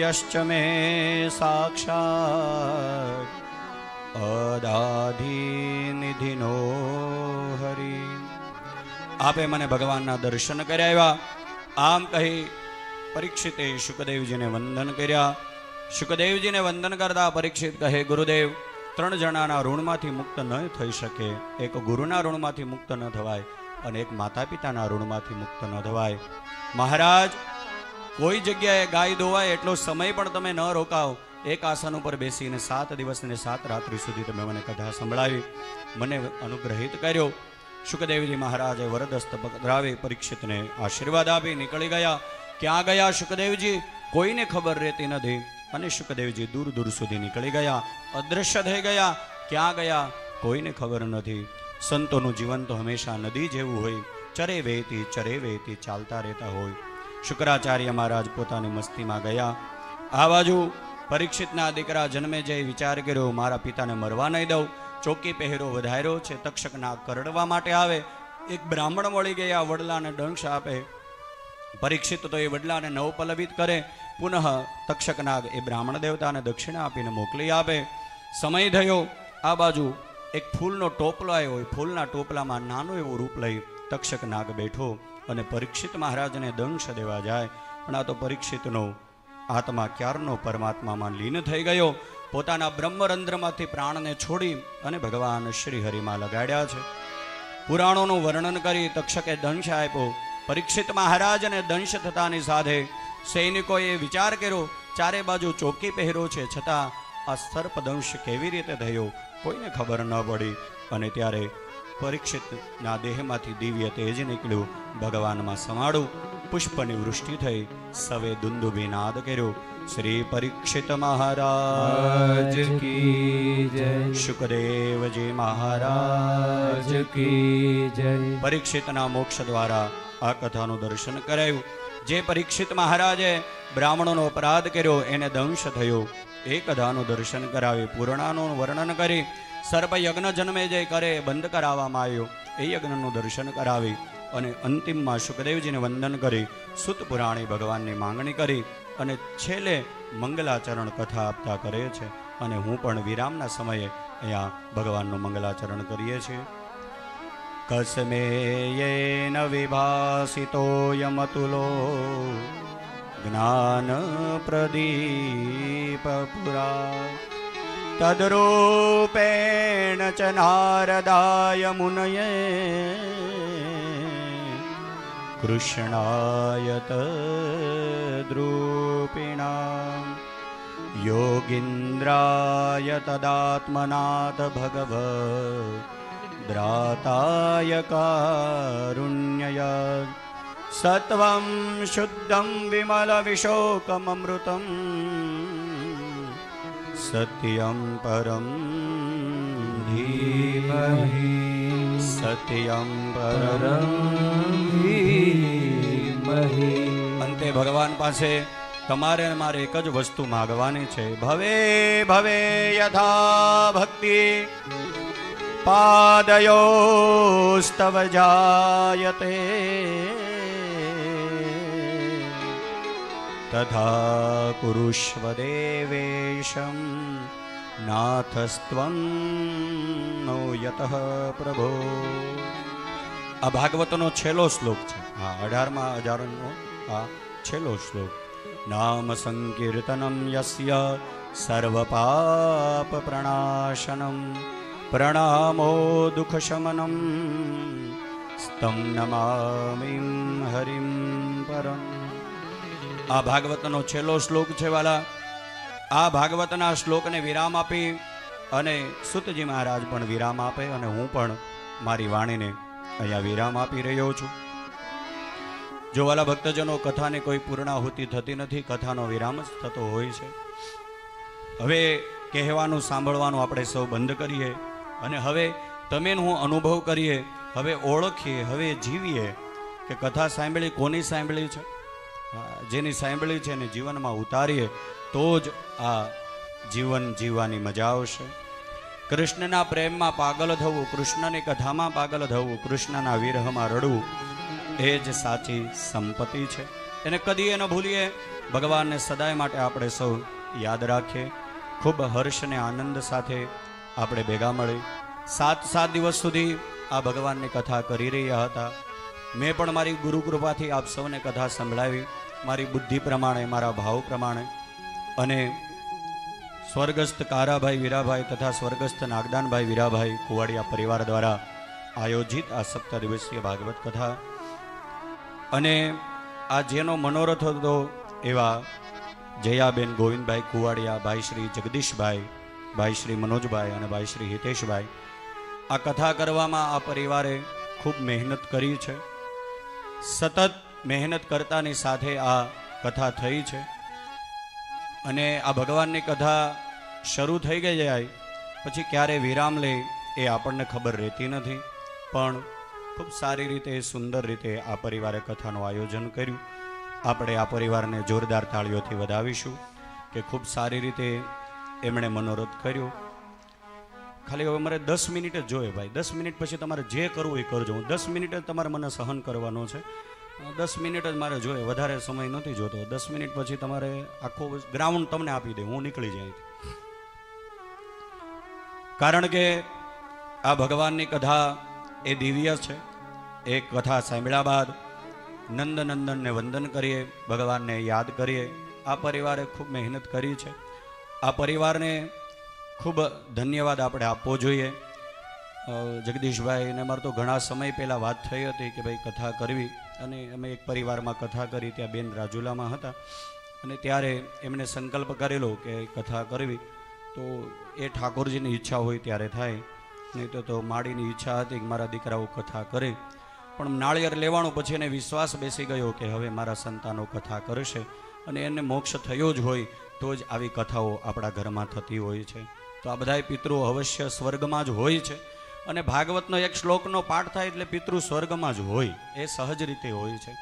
યશ્ચ મે સાક્ષાત અદાધિનિધિનો હરિ આપે મને ભગવાનના દર્શન કરાવ્યા આમ કહી પરીક્ષિતે શુકદેવજીને વંદન કર્યા શુકદેવજીને વંદન કરતા પરીક્ષિત કહે ગુરુદેવ ત્રણ જણાના ઋણમાંથી મુક્ત ન થઈ શકે એક ગુરુના ઋણમાંથી મુક્ત ન થવાય અને એક માતા પિતાના ઋણમાંથી મુક્ત ન થવાય મહારાજ કોઈ જગ્યાએ ગાય દોવાય એટલો સમય પણ તમે ન રોકાવ. એક આસન ઉપર બેસીને સાત દિવસ અને સાત રાત્રિ સુધી તમે મને કથા સંભળાવી, મને અનુગ્રહિત કર્યો. શુકદેવજી મહારાજે વરદસ્ત પધરાવી પરીક્ષિતને આશીર્વાદ આપી નીકળી ગયા. ક્યાં ગયા શુકદેવજી કોઈને ખબર રહેતી નથી. અને શુકદેવજી દૂર દૂર સુધી નીકળી ગયા. અદૃશ્ય થઈ ગયા. ક્યાં ગયા? કોઈને ખબર નથી. સંતોનું જીવન તો હંમેશા નદી જેવું હોય. ચરે વહેતી ચરે વહેતી ચાલતા રહેતા હોય. શુક્રાચાર્ય મહારાજ પોતાની મસ્તીમાં ગયા. આ બાજુ પરીક્ષિતના દીકરા જન્મે જઈ વિચાર કર્યો, મારા પિતાને મરવા નહીં દઉં, ચોકી પહેરો વધાર્યો છે, તક્ષકના કરડવા માટે આવે. એક બ્રાહ્મણ વળી ગયા વડલાને દંશ આપે. પરીક્ષિત તો એ વડલાને નવપલવિત કરે. પુનઃ તક્ષકનાગ એ બ્રાહ્મણ દેવતાને દક્ષિણા આપીને મોકલી આપે. સમય થયો. આ બાજુ એક ફૂલનો ટોપલો આવ્યો. હોય ફૂલના ટોપલામાં નાનું એવું રૂપ લઈ તક્ષકનાગ બેઠો. અને પરીક્ષિત મહારાજને દંશ દેવા જાય, પણ આ તો પરીક્ષિતનો આત્મા ક્યારનો પરમાત્મામાં લીન થઈ ગયો? પોતાના બ્રહ્મરંધ્રમાંથી પ્રાણને છોડી અને ભગવાન શ્રી હરિમાં લગાડ્યા છે. પુરાણોનું વર્ણન કરી તક્ષકે દંશ આપ્યો. પરીક્ષિત મહારાજને દંશ થતાની સાથે સૈનિકોએ વિચાર કર્યો, ચારે બાજુ ચોકી પહેરો છે, છતાં આ સર્પદંશ કેવી રીતે થયો કોઈને ખબર ન પડી. અને ત્યારે પરીક્ષિતના દેહમાંથી દિવ્ય તેજ નીકળ્યું. ભગવાનમાં સમાડું પુષ્પની વૃષ્ટિ થઈ. સવે દુંદુભી નાદ કર્યો. શ્રી પરીક્ષિત મહારાજ કી જય. સુખદેવજી મહારાજ કી જય. પરીક્ષિતના મોક્ષ દ્વારા આ કથાનું દર્શન કરાયું. જે પરીક્ષિત મહારાજે બ્રાહ્મણોનો અપરાધ કર્યો એને દંશ થયો. એ કથાનું દર્શન કરાવી પૂર્ણાનું વર્ણન કરી સર્પ યજ્ઞ જન્મે જે કરે બંધ કરાવવામાં આવ્યો. એ યજ્ઞનું દર્શન કરાવી અને અંતિમમાં સુખદેવજીને વંદન કરી સુત ભગવાનની માંગણી કરી અને છેલ્લે મંગલાચરણ કથા આપતા કરે છે. અને હું પણ વિરામના સમયે અહીંયા ભગવાનનું મંગલાચરણ કરીએ છીએ. કસ્મેયેન વિભાસિતોયમતુલો જ્ઞાનપ્રદીપપુરા તદ્રૂપેણ तद्रूपेण च नारदाय मुनये। कृष्णाय तद्रूपिणा। योगीन्द्राय तदात्मनाथ भगवद्राताय कारुण्ययत् स त्वं शुद्धं विमलविशोकममृतम्। સત્યં પરમ ધીમહિ સત્યમ પરમ ધીમહિ અંતે ભગવાન પાસે તમારે મારે એક જ વસ્તુ માગવાની છે. ભવે ભવે યથા ભક્તિ। પાદયોસ્તવ જાયતે। તથા કુરુષ્વ દેવેશમ નાથસ્ત્વં નો યતઃ પ્રભો આ ભાગવતનો છેલ્લો શ્લોક છે આ અઢારમાં હજારનો આ છેલ્લો શ્લોક નામ સંકીર્તનમ યસ્ય સર્વ પાપ પ્રણાશનમ પ્રણામો દુઃખ શમનમ સ્તમ નમામિ હરિમ પરમ આ ભાગવતનો છેલ્લો શ્લોક છે વાલા. આ ભાગવતના શ્લોકને વિરામ આપી અને સુતજી મહારાજ પણ વિરામ આપે અને હું પણ મારી વાણીને અહીંયા વિરામ આપી રહ્યો છું. જો વાલા ભક્તજનો કથાને કોઈ પૂર્ણાહુતિ થતી નથી, કથાનો વિરામ જ થતો હોય છે. હવે કહેવાનું સાંભળવાનું આપણે સૌ બંધ કરીએ અને હવે તમે હું અનુભવ કરીએ, હવે ઓળખીએ, હવે જીવીએ કે કથા સાંભળી, કોની સાંભળી છે? જેની સાંભળી છે એને જીવનમાં ઉતારીએ, તો જ આ જીવન જીવવાની મજા આવશે. કૃષ્ણના પ્રેમમાં પાગલ થવું, કૃષ્ણની કથામાં પાગલ થવું, કૃષ્ણના વિરહમાં રડવું, એ જ સાચી સંપત્તિ છે. એને કદી ન ભૂલીએ, ભગવાનને સદાય માટે આપણે સૌ યાદ રાખીએ. ખૂબ હર્ષ અને આનંદ સાથે આપણે ભેગા મળી. સાત સાત દિવસ સુધી આ ભગવાનની કથા કરી રહ્યા હતા. મેં પણ મારી ગુરુકૃપાથી આપ સૌને કથા સંભળાવી. મારી બુદ્ધિ પ્રમાણે, મારા ભાવ પ્રમાણે અને સ્વર્ગસ્થ કારાભાઈ વીરાભાઈ તથા સ્વર્ગસ્થ નાગદાનભાઈ વીરાભાઈ કુવાડિયા પરિવાર દ્વારા આયોજિત આ સપ્તાહ દિવસીય ભાગવત કથા. અને આ જેનો મનોરથ હતો એવા જયાબેન ગોવિંદભાઈ કુવાડિયા, ભાઈ શ્રી જગદીશભાઈ, ભાઈ શ્રી મનોજભાઈ અને ભાઈ શ્રી હિતેશભાઈ. આ કથા કરવામાં આ પરિવારે ખૂબ મહેનત કરી છે. સતત મહેનત કરતાની સાથે આ કથા થઈ છે. અને આ ભગવાનની કથા શરૂ થઈ ગઈ જાય, પછી ક્યારે વિરામ લે એ આપણને ખબર રહેતી નથી. પણ ખૂબ સારી રીતે, સુંદર રીતે આ પરિવારે કથાનું આયોજન કર્યું. આપણે આ પરિવારને જોરદાર તાળીઓથી વધાવીશું કે ખૂબ સારી રીતે એમણે મનોરથ કર્યો. ખાલી હવે મારે દસ મિનિટ જ જોઈએ ભાઈ. દસ મિનિટ પછી તમારે જે કરવું એ કરજો. હું દસ મિનિટ જ તમારે મને સહન કરવાનો છે. દસ મિનિટ જ મારે જોઈએ. વધારે સમય નથી જોતો. દસ મિનિટ પછી તમારે આખો ગ્રાઉન્ડ તમને આપી દે. હું નીકળી જાય કારણ કે આ ભગવાનની કથા એ દિવ્ય છે. એ કથા સાંભળ્યા બાદ નંદ નંદનને વંદન કરીએ, ભગવાનને યાદ કરીએ. આ પરિવારે ખૂબ મહેનત કરી છે. આ પરિવારને ખૂબ ધન્યવાદ આપણે આપવો જોઈએ. જગદીશભાઈ અને અમારે તો ઘણા સમય પહેલાં વાત થઈ હતી કે ભાઈ કથા કરવી અને અમે એક પરિવારમાં કથા કરી ત્યાં બેન રાજુલામાં હતા. અને ત્યારે એમણે સંકલ્પ કરેલો કે કથા કરવી. તો એ ઠાકોરજીની ઈચ્છા હોય ત્યારે થાય. નહીં તો તો માડીની ઈચ્છા હતી કે મારા દીકરાઓ કથા કરે. પણ નાળિયેર લેવાનું પછી એને વિશ્વાસ બેસી ગયો કે હવે મારા સંતાનો કથા કરશે. અને એને મોક્ષ થયો જ હોય તો જ આવી કથાઓ આપણા ઘરમાં થતી હોય છે. તો આ બધાય પિતૃ અવશ્ય સ્વર્ગમાં જ હોય છે. અને ભાગવતનો એક શ્લોકનો પાઠ થાય એટલે પિતૃ સ્વર્ગમાં જ હોય, એ સહજ રીતે હોય છે.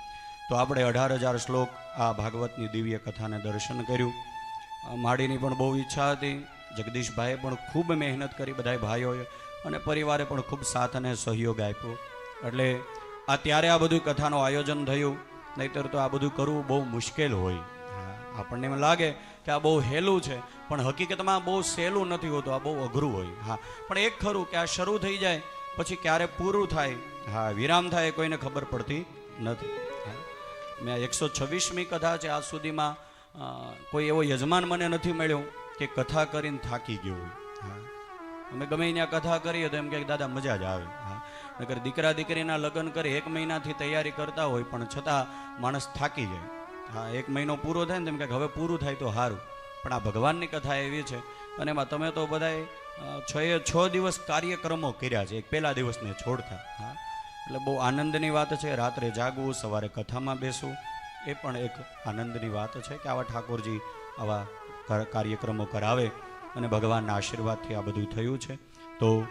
તો આપણે અઢાર હજાર શ્લોક આ ભાગવતની દિવ્ય કથાને દર્શન કર્યું. માડીની પણ બહુ ઈચ્છા હતી. જગદીશભાઈએ પણ ખૂબ મહેનત કરી બધાય ભાઈઓએ અને પરિવારે પણ ખૂબ સાથ અને સહયોગ આપ્યો. એટલે આ ત્યારે આ બધું કથાનું આયોજન થયું. નહીતર તો આ બધું કરવું બહુ મુશ્કેલ હોય. આપણને એમ લાગે કે આ બહુ હેલું છે, પણ હકીકતમાં બહુ સહેલું નથી હોતું, આ બહુ અઘરું હોય, હા. પણ એક ખરું કે આ શરૂ થઈ જાય, પછી ક્યારે પૂરું થાય, હા, વિરામ થાય, કોઈને ખબર પડતી નથી. મેં એકસો છવ્વીસમી કથા છે, આજ સુધીમાં કોઈ એવો યજમાન મને નથી મળ્યો કે કથા કરીને થાકી ગયો હા. અમે ગમે ત્યાં કથા કરીએ તો એમ કે દાદા મજા જ આવે, હા. નકર દીકરા દીકરીના લગ્ન કરી એક મહિનાથી તૈયારી કરતા હોય, પણ છતાં માણસ થાકી જાય. હા, એક મહિનો પૂરો થાય ને તેમ કે હવે પૂરું થાય તો સારું પણ આ ભગવાનની કથા એવી છે અને એમાં તમે તો બધાએ છ એ છ દિવસ કાર્યક્રમો કર્યા છે. એક પહેલા દિવસને છોડતા હા? એટલે બહુ આનંદની વાત છે. રાત્રે જાગવું, સવારે કથામાં બેસવું, એ પણ એક આનંદની વાત છે કે આવા ઠાકોરજી આવા કાર- કાર્યક્રમો કરાવે અને ભગવાનના આશીર્વાદથી આ બધું થયું છે. તો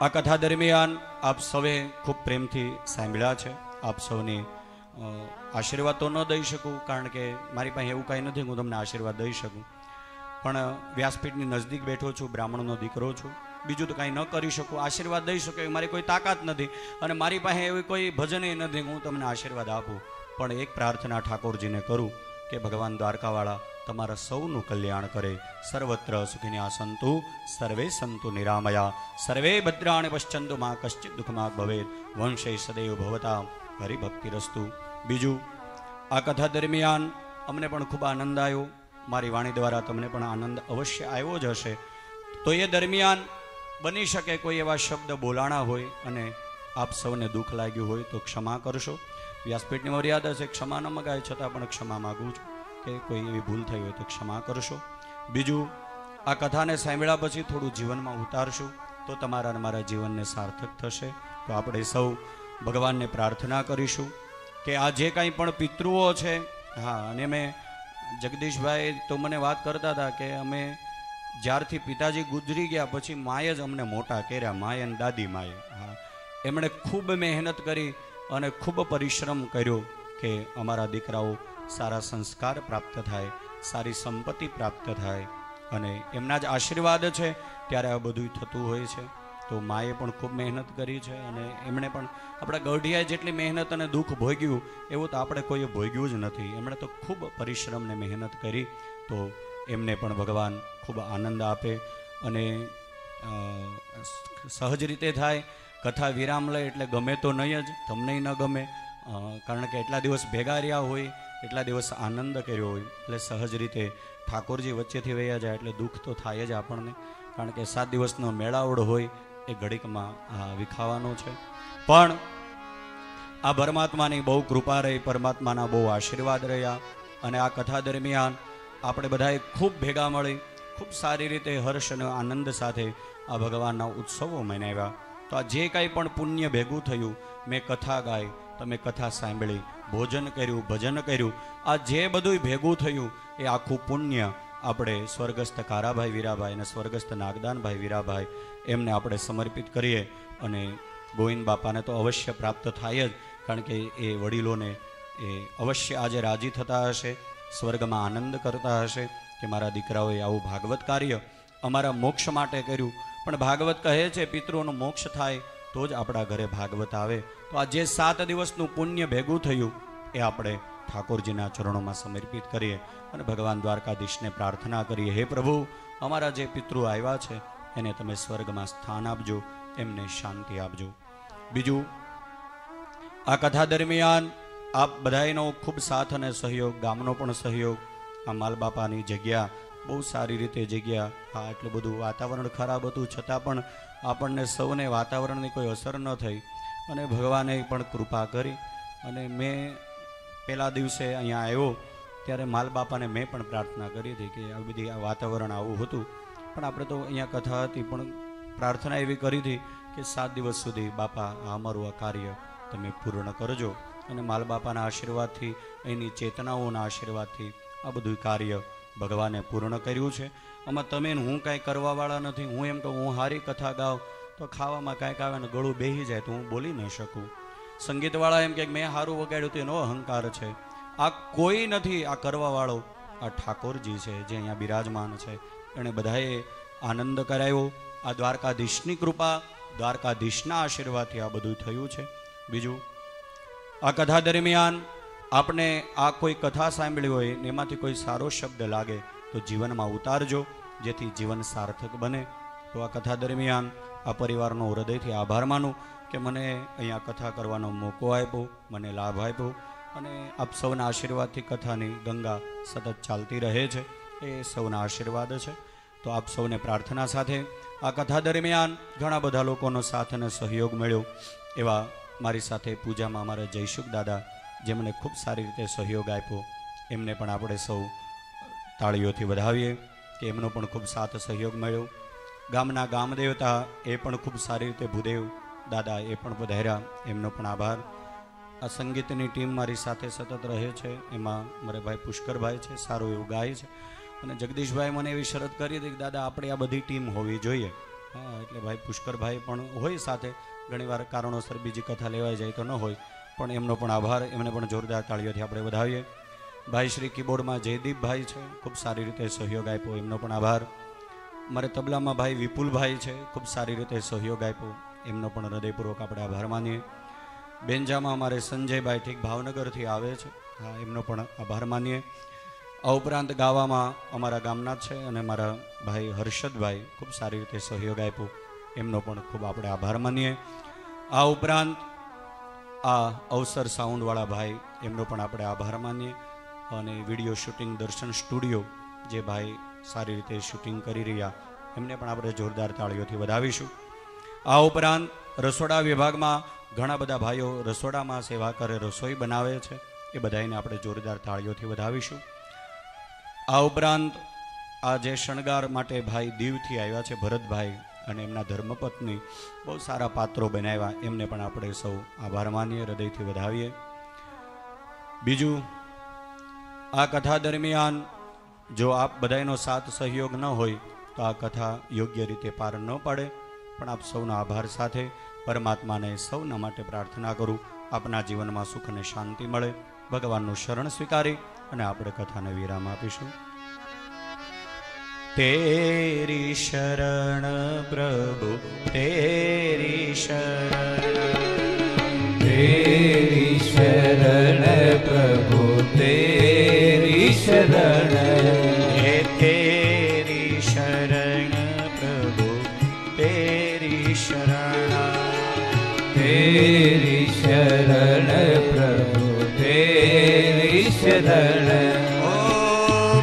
આ કથા દરમિયાન આપ સૌએ ખૂબ પ્રેમથી સાંભળ્યા છે. આપ સૌને આશીર્વાદ તો ન દઈ શકું, કારણ કે મારી પાસે એવું કાંઈ નથી, હું તમને આશીર્વાદ દઈ શકું. પણ વ્યાસપીઠની નજદીક બેઠો છું, બ્રાહ્મણનો દીકરો છું. બીજું તો કાંઈ ન કરી શકું, આશીર્વાદ દઈ શકું એવી મારી કોઈ તાકાત નથી. અને મારી પાસે એવી કોઈ ભજને નથી, હું તમને આશીર્વાદ આપું. પણ એક પ્રાર્થના ઠાકોરજીને કરું કે ભગવાન દ્વારકાવાળા તમારા સૌનું કલ્યાણ કરે. સર્વત્ર સુખિની આ સંતુ સર્વે સંતુ નિરામયા. સર્વે ભદ્રાણ પશ્ચંતુ માં કશ્ચિત દુઃખમાં ભવે વંશે સદૈવ ભવતા. હરિભક્તિ રસ્તુ બીજું, આ કથા દરમિયાન અમને પણ ખૂબ આનંદ આવ્યો. મારી વાણી દ્વારા તમને પણ આનંદ અવશ્ય આવ્યો જ હશે. તો એ દરમિયાન બની શકે કોઈ એવા શબ્દ બોલાણા હોય અને આપ સૌને દુઃખ લાગ્યું હોય તો ક્ષમા કરશો. વ્યાસપીઠની મર્યાદા છે, ક્ષમા ન મગાય, છતાં પણ ક્ષમા માગું છું કે કોઈ એવી ભૂલ થઈ હોય તો ક્ષમા કરશો. બીજું, આ કથાને સાંભળ્યા પછી થોડું જીવનમાં ઉતારશું તો તમારા મારા જીવનને સાર્થક થશે. તો આપણે સૌ ભગવાનને પ્રાર્થના કરીશું કે આ જે કાંઈ પણ પિતૃઓ છે, હા, અને મેં જગદીશભાઈ તો મને વાત કરતા હતા કે અમે જ્યારથી પિતાજી ગુજરી ગયા પછી માએ જ અમને મોટા કર્યા, માએ અને દાદી માએ, હા. એમણે ખૂબ મહેનત કરી અને ખૂબ પરિશ્રમ કર્યો કે અમારા દીકરાઓ સારા સંસ્કાર પ્રાપ્ત થાય, સારી સંપત્તિ પ્રાપ્ત થાય અને એમના જ આશીર્વાદ છે, ત્યારે આ બધું થતું હોય છે. તો માએ પણ ખૂબ મહેનત કરી છે અને એમણે પણ આપણા ગઢિયાએ જેટલી મહેનત અને દુઃખ ભોગ્યું, એવું તો આપણે કોઈએ ભોગ્યું જ નથી. એમણે તો ખૂબ પરિશ્રમને મહેનત કરી, તો એમને પણ ભગવાન ખૂબ આનંદ આપે અને સહજ રીતે થાય. કથા વિરામ લે એટલે ગમે તો નહીં જ, તમને ન ગમે. કારણ કે એટલા દિવસ ભેગા રહ્યા હોય, એટલા દિવસ આનંદ કર્યો હોય, એટલે સહજ રીતે ઠાકોરજી વચ્ચેથી વયા જાય એટલે દુઃખ તો થાય જ આપણને. કારણ કે સાત દિવસનો મેળાવડ હોય એ ઘડીકમાં આ વિખાવાનો છે. પણ આ પરમાત્માની બહુ કૃપા રહી, પરમાત્માના બહુ આશીર્વાદ રહ્યા અને આ કથા દરમિયાન આપણે બધાએ ખૂબ ભેગા મળી, ખૂબ સારી રીતે હર્ષ અને આનંદ સાથે આ ભગવાનના ઉત્સવો મનાવ્યા. તો આ જે કાંઈ પણ પુણ્ય ભેગું થયું, મેં કથા ગાઈ, તમે કથા સાંભળી, ભોજન કર્યું, ભજન કર્યું, આ જે બધું ભેગું થયું, એ આખું પુણ્ય આપણે સ્વર્ગસ્થ કારાભાઈ વીરાભાઈ અને સ્વર્ગસ્થ નાગદાનભાઈ વીરાભાઈ એમને આપણે સમર્પિત કરીએ અને ગોવિંદ બાપાને તો અવશ્ય પ્રાપ્ત થાય જ, કારણ કે એ વડીલોને એ અવશ્ય આજે રાજી થતા હશે, સ્વર્ગમાં આનંદ કરતા હશે કે મારા દીકરાઓએ આવું ભાગવત કાર્ય અમારા મોક્ષ માટે કર્યું. પણ ભાગવત કહે છે, પિતૃઓનું મોક્ષ થાય તો જ આપણા ઘરે ભાગવત આવે. તો આ જે સાત દિવસનું પુણ્ય ભેગું થયું, એ આપણે ઠાકોરજીના ચરણોમાં સમર્પિત કરીએ અને ભગવાન દ્વારકાધીશને પ્રાર્થના કરીએ. હે પ્રભુ, અમારા જે પિતૃ આવ્યા છે, એને તમે સ્વર્ગમાં સ્થાન આપજો, એમને શાંતિ આપજો. બીજું, આ કથા દરમિયાન આપ બધાયનો ખૂબ સાથ અને સહયોગ, ગામનો પણ સહયોગ, આ માલબાપાની જગ્યા બહુ સારી રીતે જગ્યા હા એટલું બધું વાતાવરણ ખરાબ હતું, છતાં પણ આપણને સૌને વાતાવરણની કોઈ અસર ન થઈ. અને ભગવાને પણ કૃપા કરી અને મેં પહેલા દિવસે અહીંયા આવ્યો, ત્યારે માલ બાપાને મેં પણ પ્રાર્થના કરી હતી કે આવી બધી આ વાતાવરણ આવું હતું. પણ આપણે તો અહીંયા કથા હતી, પણ પ્રાર્થના એવી કરી હતી કે સાત દિવસ સુધી બાપા, આ અમારું આ કાર્ય તમે પૂર્ણ કરજો. અને માલ બાપાના આશીર્વાદથી, એની ચેતનાઓના આશીર્વાદથી આ બધું કાર્ય ભગવાને પૂર્ણ કર્યું છે. આમાં તમે હું કાંઈ કરવાવાળા નથી, હું એમ કહું, હું હારી કથા ગાઉં, તો ખાવામાં કાંઈક આવે ને ગળું બેહી જાય તો હું બોલી ન શકું. સંગીતવાળા એમ કે મેં સારું વગાડ્યું તો એનો અહંકાર છે. આ કોઈ નથી, આ કરવાવાળો. આ ઠાકોરજી છે, જે અહીંયા બિરાજમાન છે. એણે બધાએ આનંદ કરાયો. આ દ્વારકાધીશની કૃપા, દ્વારકાધીશના આશીર્વાદથી આ બધું થયું છે. બીજું, આ કથા દરમિયાન આપણે આ કોઈ કથા સાંભળી હોય એમાંથી કોઈ સારો શબ્દ લાગે તો જીવનમાં ઉતારજો, જેથી જીવન સાર્થક બને. તો આ કથા દરમિયાન આ પરિવારનો હૃદયથી આભાર માનું. કે મને અહીંયા કથા કરવાનો મોકો આપ્યો, મને લાભ આપ્યો અને આપ સૌના આશીર્વાદથી કથાની ગંગા સતત ચાલતી રહે છે, એ સૌના આશીર્વાદ છે. તો આપ સૌને પ્રાર્થના સાથે આ કથા દરમિયાન ઘણા બધા લોકોનો સાથ અને સહયોગ મળ્યો. એવા મારી સાથે પૂજામાં અમારા જયશુખ દાદા જેમણે ખૂબ સારી રીતે સહયોગ આપ્યો. એમને પણ આપણે સૌ તાળીઓથી વધાવીએ કે એમનો પણ ખૂબ સાથ સહયોગ મળ્યો. ગામના ગામદેવતા એ પણ ખૂબ સારી રીતે ભૂદેવ દાદા એ પણ પધાર્યા એમનો પણ આભાર. આ સંગીતની ટીમ મારી સાથે સતત રહે છે. એમાં મારે ભાઈ પુષ્કરભાઈ છે, સારું એવું ગાય છે. અને જગદીશભાઈ મને એવી શરત કરી હતી કે, દાદા, આપણે આ બધી ટીમ હોવી જોઈએ. હા, એટલે ભાઈ પુષ્કરભાઈ પણ હોય સાથે. ઘણીવાર કારણોસર બીજી કથા લેવાઈ જાય તો ન હોય. પણ એમનો પણ આભાર. એમને પણ જોરદાર તાળીઓથી આપણે વધાવીએ. ભાઈ શ્રી કીબોર્ડમાં જયદીપભાઈ છે. ખૂબ સારી રીતે સહયોગ આપ્યો. એમનો પણ આભાર. મારે તબલામાં ભાઈ વિપુલભાઈ છે. ખૂબ સારી રીતે સહયોગ આપ્યો. એમનો પણ હૃદયપૂર્વક આપણે આભાર માનીએ. બેન્જામાં અમારે સંજયભાઈ ઠીક ભાવનગરથી આવે છે. હા, એમનો પણ આભાર માનીએ. આ ઉપરાંત ગાવામાં અમારા ગામના છે અને મારા ભાઈ હર્ષદભાઈ ખૂબ સારી રીતે સહયોગ આપ્યો. એમનો પણ ખૂબ આપણે આભાર માનીએ. આ ઉપરાંત આ અવસર સાઉન્ડવાળા ભાઈ, એમનો પણ આપણે આભાર માનીએ. અને વીડિયો શૂટિંગ દર્શન સ્ટુડિયો જે ભાઈ સારી રીતે શૂટિંગ કરી રહ્યા, એમને પણ આપણે જોરદાર તાળીઓથી વધાવીશું. આ ઉપરાંત રસોડા વિભાગમાં ઘણા બધા ભાઈઓ રસોડામાં સેવા કરે, રસોઈ બનાવે છે. એ બધાને આપણે જોરદાર તાળીઓથી વધાવીશું. આ ઉપરાંત આ જે શણગાર માટે ભાઈ દીવથી આવ્યા છે, ભરતભાઈ અને એમના ધર્મપત્ની, બહુ સારા પાત્રો બનાવ્યા. એમને પણ આપણે સૌ આભાર માનીએ, હૃદયથી વધાવીએ. બીજું, આ કથા દરમિયાન જો આપ બધાનો સાથ સહયોગ ન હોય, તો આ કથા યોગ્ય રીતે પાર ન પાડે. પણ આપ સૌનો આભાર સાથે પરમાત્માને સૌના માટે પ્રાર્થના કરું. આપના જીવનમાં સુખ અને શાંતિ મળે. ભગવાનનું શરણ સ્વીકારી અને આપણે કથાને વિરામ આપીશું. તેરી શરણ પ્રભુ, તેરી શરણ. તેરી શરણ પ્રભુ, તેરી શરણ. જલલ ઓ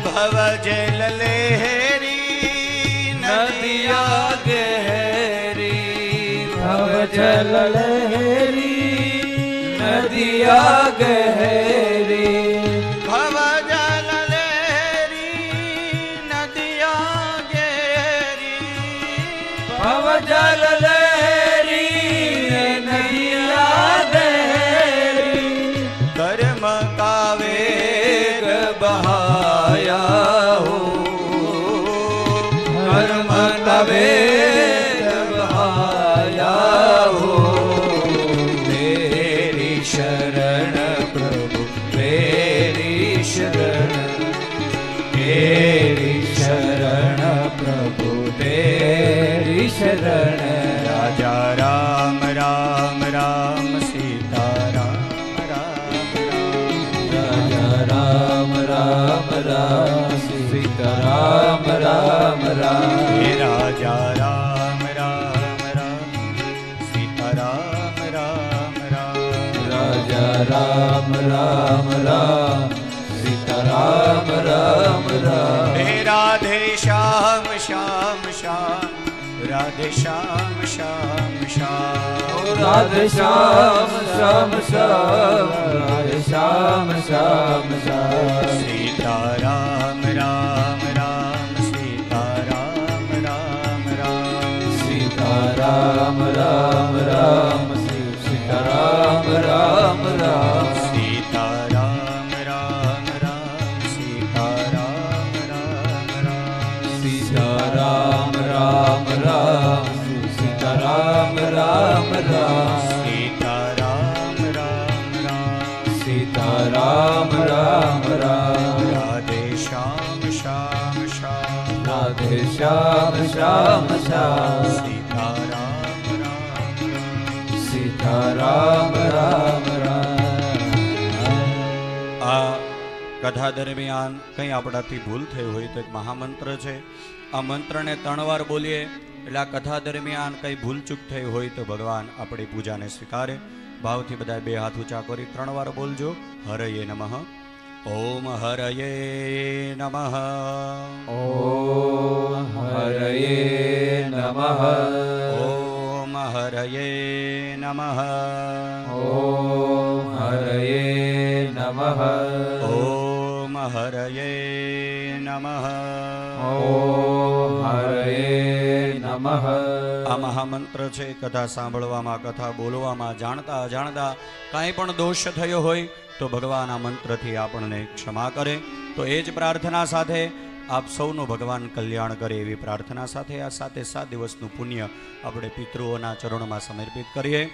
ભવ જલ લહેરી નદિયા ગહેરી ભવ જલ લહેરી નદિયા ગહેરી રામ રામ રામ સીતારામ રામ રામ. હે રાધે શ્યામ શ્યામ राधे श्याम श्याम श्याम राधे श्याम श्याम श्याम राधे श्याम श्याम श्याम सीता राम राम राम सीता राम राम राम सीता राम राम राम सीता राम राम राम રામ રામ રામ રાધે શ્યામ શ્યામ શ્યામ રાધે શ્યામ શ્યામ શ્યામ સીતા રામ રામ સીતા રામ રામ રામ આ કથા દરમિયાન કંઈ આપણાથી ભૂલ થઈ હોય તો એક મહામંત્ર છે. આ મંત્રને ત્રણ વાર બોલીએ. એટલે આ કથા દરમિયાન કંઈ ભૂલચૂક થઈ હોય તો ભગવાન આપણી પૂજાને સ્વીકારે. ભાવથી બધા બે હાથ ઊંચા કરી ત્રણ વાર બોલજો. હરયે નમઃ. ઓમ હરયે નમઃ. ઓ હરયે નમઃ. ઓમ હરયે નમઃ. ઓમ હરયે નમઃ. ઓમ હરયે નમઃ. ઓ હરયે नमः આ મહામંત્ર છે, કથા સાંભળવામાં, કથા બોલવામાં, જાણતા અજાણતા કાંઈ પણ દોષ થયો હોય તો ભગવાન આ મંત્રથી આપણને ક્ષમા કરે. તો એ જ પ્રાર્થના સાથે આપ સૌનું ભગવાન કલ્યાણ કરે એવી પ્રાર્થના સાથે આ સાથે સાત દિવસનું પુણ્ય આપણે પિતૃઓના ચરણોમાં સમર્પિત કરીએ.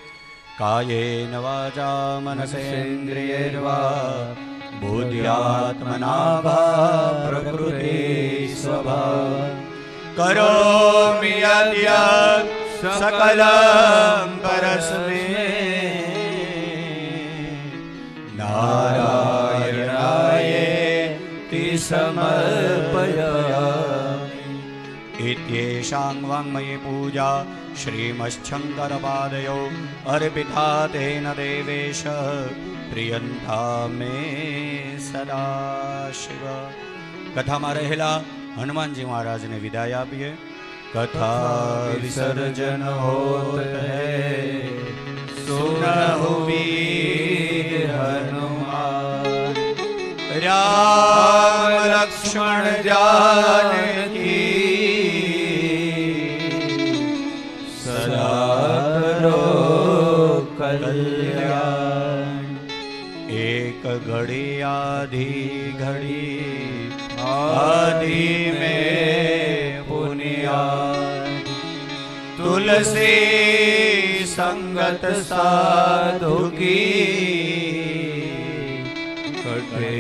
કાયેન વાચા મનસેન્દ્રિયર્વા બુદ્ધ્યાત્મના ભા પ્રકૃતિ करोमि यद्यत् सकलं परस्मे नारायणायेति समर्पयामि इत्येषां वाङ्मयी पूजा श्रीमच्छङ्करपादयो अर्पिता तेन देवेश પ્રિયંતા મે સદાશિવ કથામાં રહેલા હનુમાનજી મહારાજને વિદાય આપીએ કથા વિસર્જન હોત હૈ સુનહુ વીર હનુમાન રામ લક્ષ્મણ જાનકી સદા કરો કલ્યાણ એક ઘડી આધી ઘડી આધી તુલસી સંગત સાધુ કી કટે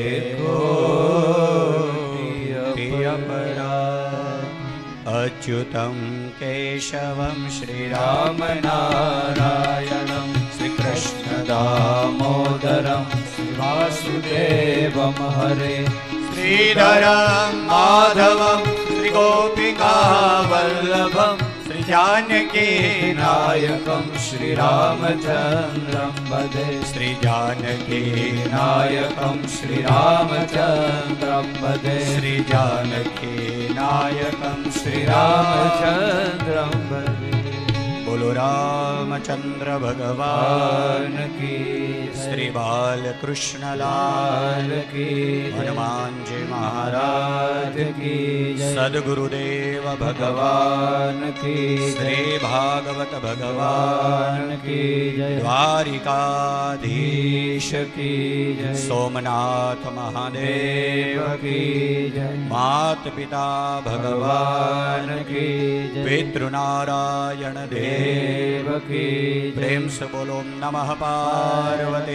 અચ્યુતમ કેશવમ શ્રીરામ નારાયણમ શ્રીકૃષ્ણ દામોદરમ વાસુદેવમ હરે શ્રીધરમ માધવમ શ્રીગોપિકા વલ્લભમ श्रीगोपिकावल्लभं श्रीजानकी नायकं श्रीरामचन्द्रं वदे श्रीजानकी नायकं श्रीरामचन्द्रं वदे श्रीजानकी नायकं श्रीरामचन्द्रं वदे बोलो रामचन्द्र भगवान् भगवान की શ્રી બાલ કૃષ્ણલાલ કી હનુમાનજી મહારાજ કી સદગુરુદેવ ભગવાન કી શ્રી ભાગવત ભગવાન કી દ્વારિકાધીશ કી સોમનાથ મહાદેવ કી માત પિતા ભગવાન કી પિતૃનારાયણ દેવ કી પ્રેમ સ બોલો નમઃ પાર્વતી.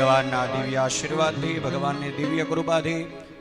ભગવાનના દિવ્ય આશીર્વાદથી, ભગવાનની દિવ્ય કૃપાથી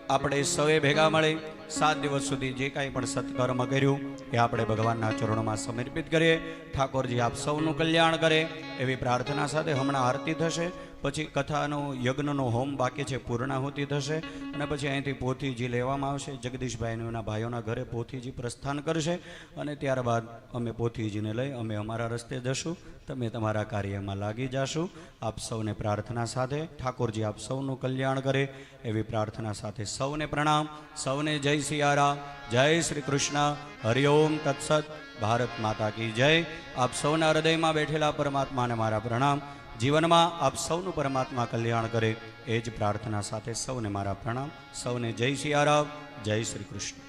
આપણે સૌએ ભેગા મળે સાત દિવસ સુધી જે કાંઈ પણ સત્કર્મ કર્યું એ આપણે ભગવાનના ચરણોમાં સમર્પિત કરીએ. ઠાકોરજી આપ સૌનું કલ્યાણ કરે એવી પ્રાર્થના સાથે હમણાં આરતી થશે. પછી કથાનો, યજ્ઞનો હોમ બાકી છે, પૂર્ણાહુતિ થશે અને પછી અહીંથી પોથીજી લેવામાં આવશે. જગદીશભાઈના ભાઈઓના ઘરે પોથીજી પ્રસ્થાન કરશે અને ત્યારબાદ અમે પોથીજીને લઈ અમે અમારા રસ્તે જશું. તમે તમારા કાર્યમાં લાગી જાશું. આપ સૌને પ્રાર્થના સાથે, ઠાકોરજી આપ સૌનું કલ્યાણ કરે એવી પ્રાર્થના સાથે સૌને પ્રણામ. સૌને જય સિયારા જય શ્રી કૃષ્ણ હરિઓમ તત્સત. ભારત માતા કી જય. આપ સૌના હૃદયમાં બેઠેલા પરમાત્માને મારા પ્રણામ. જીવનમાં આપ સૌનું પરમાત્મા કલ્યાણ કરે એ જ પ્રાર્થના સાથે સૌને મારા પ્રણામ. સૌને જય શ્રી આરામ જય શ્રી કૃષ્ણ.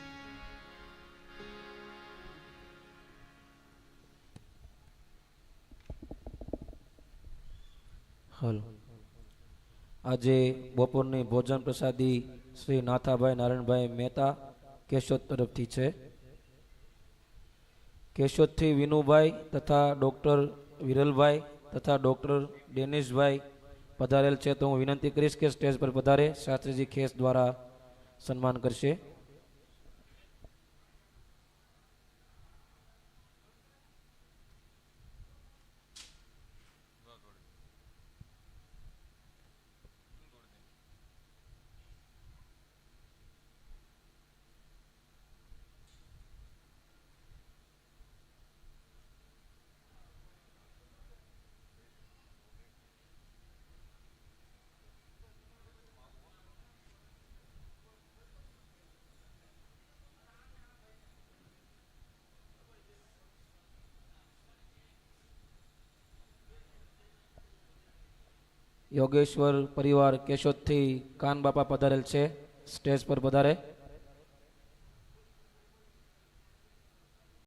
હલો. આજે બપોરની ભોજન પ્રસાદી શ્રી નાથાભાઈ નારાયણભાઈ મહેતા કેશોદ તરફથી છે. કેશોદથી વિનુભાઈ તથા ડૉક્ટર વિરલભાઈ તથા ડૉક્ટર ડેનિશભાઈ પધારેલ છે તો હું વિનંતી કરીશ કે સ્ટેજ પર પધારે શાસ્ત્રીજી ખેસ દ્વારા સન્માન કરશે. યોગેશ્વર પરિવાર કેશોદથી કાન બાપા પધારેલ છે. સ્ટેજ પર પધારે.